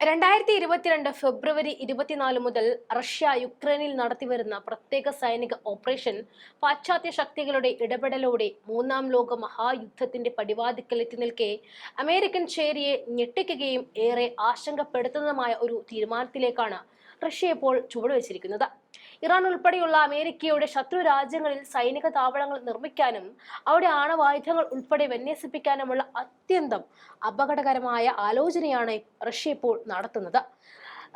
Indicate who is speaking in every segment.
Speaker 1: രണ്ടായിരത്തി ഇരുപത്തിരണ്ട് ഫെബ്രുവരി ഇരുപത്തിനാല് മുതൽ റഷ്യ യുക്രൈനിൽ നടത്തിവരുന്ന പ്രത്യേക സൈനിക ഓപ്പറേഷൻ പാശ്ചാത്യ ശക്തികളുടെ ഇടപെടലോടെ മൂന്നാം ലോക മഹായുദ്ധത്തിന്റെ പടിവാതിക്കലെത്തി നിൽക്കെ അമേരിക്കൻ ചേരിയെ ഞെട്ടിക്കുകയും ഏറെ ആശങ്കപ്പെടുത്തുന്നതുമായ ഒരു തീരുമാനത്തിലേക്കാണ് റഷ്യ ഇപ്പോൾ ചുവടുവെച്ചിരിക്കുന്നത്. ഇറാൻ ഉൾപ്പെടെയുള്ള അമേരിക്കയുടെ ശത്രു രാജ്യങ്ങളിൽ സൈനിക താവളങ്ങൾ നിർമ്മിക്കാനും അവിടെ ആണവായുധങ്ങൾ ഉൾപ്പെടെ വിന്യസിപ്പിക്കാനുമുള്ള അത്യന്തം അപകടകരമായ ആലോചനയാണ് റഷ്യ ഇപ്പോൾ നടത്തുന്നത്.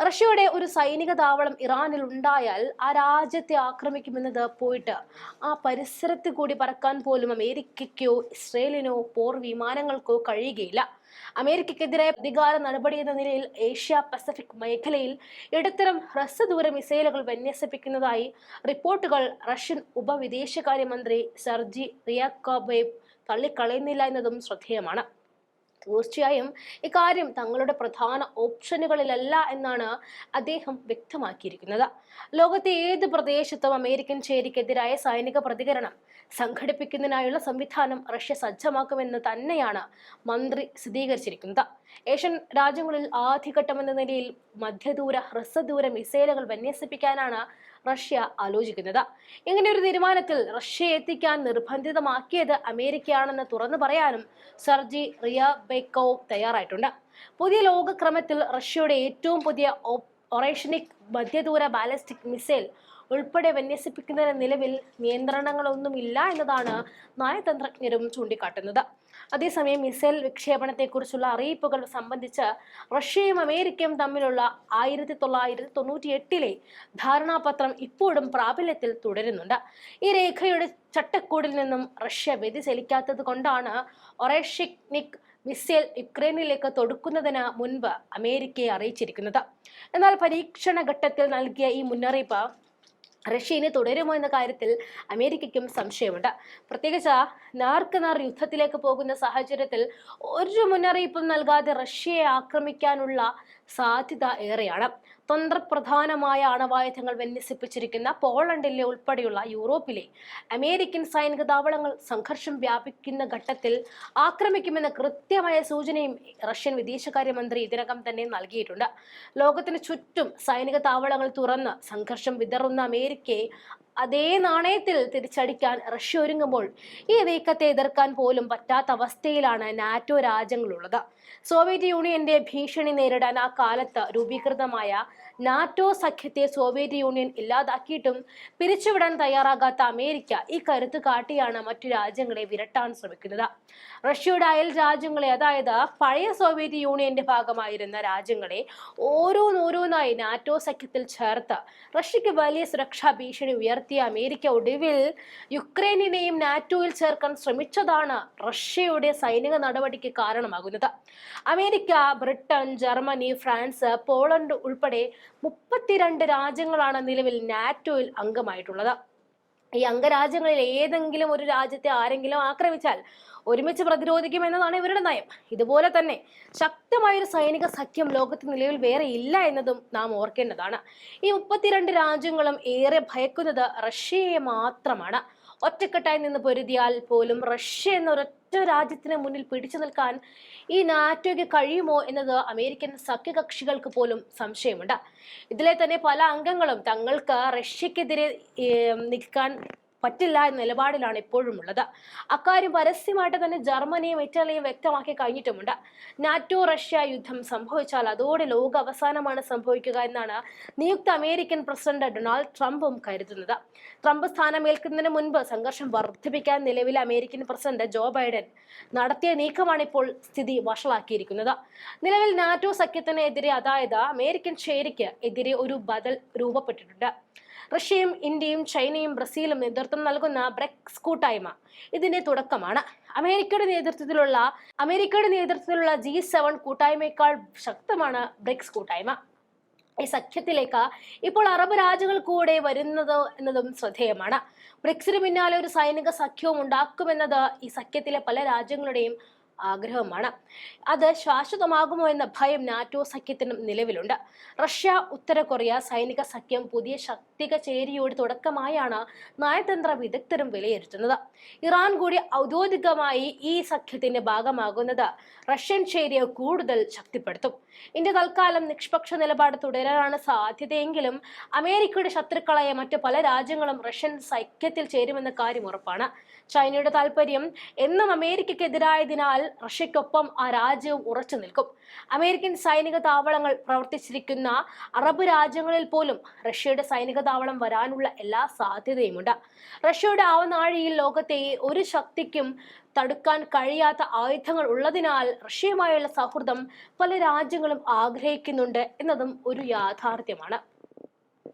Speaker 1: റഷ്യയുടെ ഒരു സൈനിക താവളം ഇറാനിൽ ഉണ്ടായാൽ ആ രാജ്യത്തെ ആക്രമിക്കുമെന്നത് പോയിട്ട് ആ പരിസരത്ത് കൂടി പറക്കാൻ പോലും അമേരിക്കയ്ക്കോ ഇസ്രയേലിനോ പോർ വിമാനങ്ങൾക്കോ കഴിയുകയില്ല. അമേരിക്കക്കെതിരെ പ്രതികാര നടപടി എന്ന നിലയിൽ ഏഷ്യ പസഫിക് മേഖലയിൽ ഇടത്തരം ഹ്രസ്വദൂര മിസൈലുകൾ വിന്യസിപ്പിക്കുന്നതായി റിപ്പോർട്ടുകൾ റഷ്യൻ ഉപവിദേശകാര്യമന്ത്രി സെർജി റിയാക്കോബേവ് തള്ളിക്കളയുന്നില്ല എന്നതും ശ്രദ്ധേയമാണ്. തീർച്ചയായും ഇക്കാര്യം തങ്ങളുടെ പ്രധാന ഓപ്ഷനുകളിലല്ല എന്നാണ് അദ്ദേഹം വ്യക്തമാക്കിയിരിക്കുന്നത്. ലോകത്തെ ഏത് പ്രദേശത്തും അമേരിക്കൻ ചേരിക്കെതിരായ സൈനിക പ്രതികരണം സംഘടിപ്പിക്കുന്നതിനായുള്ള സംവിധാനം റഷ്യ സജ്ജമാക്കുമെന്ന് തന്നെയാണ് മന്ത്രി സ്ഥിരീകരിച്ചിരിക്കുന്നത്. ഏഷ്യൻ രാജ്യങ്ങളിൽ ആദ്യഘട്ടം എന്ന നിലയിൽ മധ്യദൂര ഹ്രസ്വദൂര മിസൈലുകൾ വിന്യസിപ്പിക്കാനാണ് റഷ്യ ആലോചിക്കുന്നത്. ഇങ്ങനെ ഒരു തീരുമാനത്തിൽ റഷ്യയെ എത്തിക്കാൻ നിർബന്ധിതമാക്കിയത് അമേരിക്കയാണെന്ന് തുറന്നു പറയാനും സർജി റിയ ബെക്കോവ് തയ്യാറായിട്ടുണ്ട്. പുതിയ ലോകക്രമത്തിൽ റഷ്യയുടെ ഏറ്റവും പുതിയ ഒറേഷനിക് മധ്യദൂര ബാലിസ്റ്റിക് മിസൈൽ ഉൾപ്പെടെ വിന്യസിപ്പിക്കുന്നതിന് നിലവിൽ നിയന്ത്രണങ്ങളൊന്നുമില്ല എന്നതാണ് നയതന്ത്രജ്ഞരും ചൂണ്ടിക്കാട്ടുന്നത്. അതേസമയം മിസൈൽ വിക്ഷേപണത്തെക്കുറിച്ചുള്ള അറിയിപ്പുകൾ സംബന്ധിച്ച് റഷ്യയും അമേരിക്കയും തമ്മിലുള്ള ആയിരത്തി തൊള്ളായിരത്തി തൊണ്ണൂറ്റി എട്ടിലെ ധാരണാപത്രം ഇപ്പോഴും പ്രാബല്യത്തിൽ തുടരുന്നുണ്ട്. ഈ രേഖയുടെ ചട്ടക്കൂടിൽ നിന്നും റഷ്യ വ്യതിചലിക്കാത്തത് കൊണ്ടാണ് ഒറേഷിക്നിക് മിസൈൽ യുക്രൈനിലേക്ക് തൊടുക്കുന്നതിന് മുൻപ് അമേരിക്കയെ അറിയിച്ചിരിക്കുന്നത്. എന്നാൽ പരീക്ഷണ ഘട്ടത്തിൽ നൽകിയ ഈ മുന്നറിയിപ്പ് റഷ്യ ഇനി തുടരുമോ എന്ന കാര്യത്തിൽ അമേരിക്കയ്ക്കും സംശയമുണ്ട്. പ്രത്യേകിച്ച് നാർക്ക് നാർ യുദ്ധത്തിലേക്ക് പോകുന്ന സാഹചര്യത്തിൽ ഒരു മുന്നറിയിപ്പും നൽകാതെ റഷ്യയെ ആക്രമിക്കാനുള്ള സാധ്യത ഏറെയാണ്. തന്ത്രപ്രധാനമായ അണവായുധങ്ങൾ വിന്യസിപ്പിച്ചിരിക്കുന്ന പോളണ്ടിലെ ഉൾപ്പെടെയുള്ള യൂറോപ്പിലെ അമേരിക്കൻ സൈനിക താവളങ്ങൾ സംഘർഷം വ്യാപിക്കുന്ന ഘട്ടത്തിൽ ആക്രമിക്കുമെന്ന കൃത്യമായ സൂചനയും റഷ്യൻ വിദേശകാര്യമന്ത്രി ഇതിനകം തന്നെ നൽകിയിട്ടുണ്ട്. ലോകത്തിന് ചുറ്റും സൈനിക താവളങ്ങൾ തുറന്ന് സംഘർഷം വിതറുന്ന അമേരിക്കയെ അതേ നാണയത്തിൽ തിരിച്ചടിക്കാൻ റഷ്യ ഒരുങ്ങുമ്പോൾ ഈ നീക്കത്തെ എതിർക്കാൻ പോലും പറ്റാത്ത അവസ്ഥയിലാണ് നാറ്റോ രാജ്യങ്ങളുള്ളത്. സോവിയറ്റ് യൂണിയന്റെ ഭീഷണി നേരിടാൻ ആ കാലത്ത് രൂപീകൃതമായ നാറ്റോ സഖ്യത്തെ സോവിയറ്റ് യൂണിയൻ ഇല്ലാതാക്കിയിട്ടും പിരിച്ചുവിടാൻ തയ്യാറാകാത്ത അമേരിക്ക ഈ കരുത്ത് കാട്ടിയാണ് മറ്റു രാജ്യങ്ങളെ വിരട്ടാൻ ശ്രമിക്കുന്നത്. റഷ്യയുടെ അയൽ രാജ്യങ്ങളെ അതായത് പഴയ സോവിയറ്റ് യൂണിയന്റെ ഭാഗമായിരുന്ന രാജ്യങ്ങളെ ഓരോന്നോരോന്നായി നാറ്റോ സഖ്യത്തിൽ ചേർത്ത് റഷ്യക്ക് വലിയ സുരക്ഷാ ഭീഷണി ഉയർത്തിയ അമേരിക്ക ഒടുവിൽ യുക്രൈനിനെയും നാറ്റോയിൽ ചേർക്കാൻ ശ്രമിച്ചതാണ് റഷ്യയുടെ സൈനിക നടപടിക്ക് കാരണമാകുന്നത്. America Britain Germany France Poland ഉൾപ്പെടെ മുപ്പത്തിരണ്ട് രാജ്യങ്ങളാണ് നിലവിൽ നാറ്റോയിൽ അംഗമായിട്ടുള്ളത്. ഈ അംഗരാജ്യങ്ങളിൽ ഏതെങ്കിലും ഒരു രാജ്യത്തെ ആരെങ്കിലും ആക്രമിച്ചാൽ ഒരുമിച്ച് പ്രതിരോധിക്കും എന്നതാണ് ഇവരുടെ നയം. ഇതുപോലെ തന്നെ ശക്തമായ ഒരു സൈനിക സഖ്യം ലോകത്ത് നിലവിൽ വേറെ ഇല്ല എന്നതും നാം ഓർക്കേണ്ടതാണ്. ഈ മുപ്പത്തിരണ്ട് രാജ്യങ്ങളും ഏറെ ഭയക്കുന്നത് റഷ്യയെ മാത്രമാണ്. ഒറ്റക്കെട്ടായി നിന്ന് പൊരുതിയാൽ പോലും റഷ്യ എന്ന ഒരൊറ്റ രാജ്യത്തിന് മുന്നിൽ പിടിച്ചു നിൽക്കാൻ ഈ നാറ്റോയ്ക്ക് കഴിയുമോ എന്നത് അമേരിക്കൻ സഖ്യകക്ഷികൾക്ക് പോലും സംശയമുണ്ട്. ഇതിലെ തന്നെ പല അംഗങ്ങളും തങ്ങൾക്ക് റഷ്യക്കെതിരെ നിൽക്കാൻ പറ്റില്ല എന്ന നിലപാടിലാണ് ഇപ്പോഴും ഉള്ളത്. അക്കാര്യം പരസ്യമായിട്ട് തന്നെ ജർമ്മനിയും ഇറ്റലിയും വ്യക്തമാക്കി കഴിഞ്ഞിട്ടുമുണ്ട്. നാറ്റോ റഷ്യ യുദ്ധം സംഭവിച്ചാൽ അതോടെ ലോക അവസാനമാണ് സംഭവിക്കുക എന്നാണ് നിയുക്ത അമേരിക്കൻ പ്രസിഡന്റ് ഡൊണാൾഡ് ട്രംപും കരുതുന്നത്. ട്രംപ് സ്ഥാനമേൽക്കുന്നതിന് മുൻപ് സംഘർഷം വർദ്ധിപ്പിക്കാൻ നിലവിലെ അമേരിക്കൻ പ്രസിഡന്റ് ജോ ബൈഡൻ നടത്തിയ നീക്കമാണ് ഇപ്പോൾ സ്ഥിതി വഷളാക്കിയിരിക്കുന്നത്. നിലവിൽ നാറ്റോ സഖ്യത്തിനെതിരെ അതായത് അമേരിക്കൻ ചേരിക്ക് എതിരെ ഒരു ബദൽ രൂപപ്പെട്ടിട്ടുണ്ട്. റഷ്യയും ഇന്ത്യയും ചൈനയും ബ്രസീലും നേതൃത്വം നൽകുന്ന ബ്രെക്സ് കൂട്ടായ്മ. ഇതിന്റെ തുടക്കമാണ്. അമേരിക്കയുടെ നേതൃത്വത്തിലുള്ള അമേരിക്കയുടെ നേതൃത്വത്തിലുള്ള ജി സെവൻ കൂട്ടായ്മയേക്കാൾ ശക്തമാണ് ബ്രിക്സ് കൂട്ടായ്മ. ഈ സഖ്യത്തിലേക്ക് ഇപ്പോൾ അറബ് രാജ്യങ്ങൾ കൂടെ വരുന്നത് എന്നതും ശ്രദ്ധേയമാണ്. ബ്രിക്സിന് പിന്നാലെ ഒരു സൈനിക സഖ്യവും ഉണ്ടാക്കുമെന്നത് ഈ സഖ്യത്തിലെ പല രാജ്യങ്ങളുടെയും ആഗ്രഹമാണ്. അത് ശാശ്വതമാകുമോ എന്ന ഭയം നാറ്റോ സഖ്യത്തിനും നിലവിലുണ്ട്. റഷ്യ ഉത്തര കൊറിയ സൈനിക സഖ്യം പുതിയ ശക്തിക ചേരിയോട് തുടക്കമായാണ് നയതന്ത്ര വിദഗ്ധരും വിലയിരുത്തുന്നത്. ഇറാൻ കൂടി ഔദ്യോഗികമായി ഈ സഖ്യത്തിന്റെ ഭാഗമാകുന്നത് റഷ്യൻ ചേരിയെ കൂടുതൽ ശക്തിപ്പെടുത്തും. ഇന്ത്യ തൽക്കാലം നിഷ്പക്ഷ നിലപാട് തുടരാനാണ് സാധ്യതയെങ്കിലും അമേരിക്കയുടെ ശത്രുക്കളായ മറ്റ് പല രാജ്യങ്ങളും റഷ്യൻ സഖ്യത്തിൽ ചേരുമെന്ന കാര്യം ഉറപ്പാണ്. ചൈനയുടെ താല്പര്യം എന്നും അമേരിക്കക്കെതിരായതിനാൽ റഷ്യക്കൊപ്പം ആ രാജ്യവും ഉറച്ചു നിൽക്കും. അമേരിക്കൻ സൈനിക താവളങ്ങൾ പ്രവർത്തിച്ചിരിക്കുന്ന അറബ് രാജ്യങ്ങളിൽ പോലും റഷ്യയുടെ സൈനിക താവളം വരാനുള്ള എല്ലാ സാധ്യതയുമുണ്ട്. റഷ്യയുടെ ആവനാഴിയിൽ ലോകത്തെ ഒരു ശക്തിക്കും തടുക്കാൻ കഴിയാത്ത ആയുധങ്ങൾ ഉള്ളതിനാൽ റഷ്യയുമായുള്ള സൗഹൃദം പല രാജ്യങ്ങളും ആഗ്രഹിക്കുന്നുണ്ട് എന്നതും ഒരു യാഥാർത്ഥ്യമാണ്.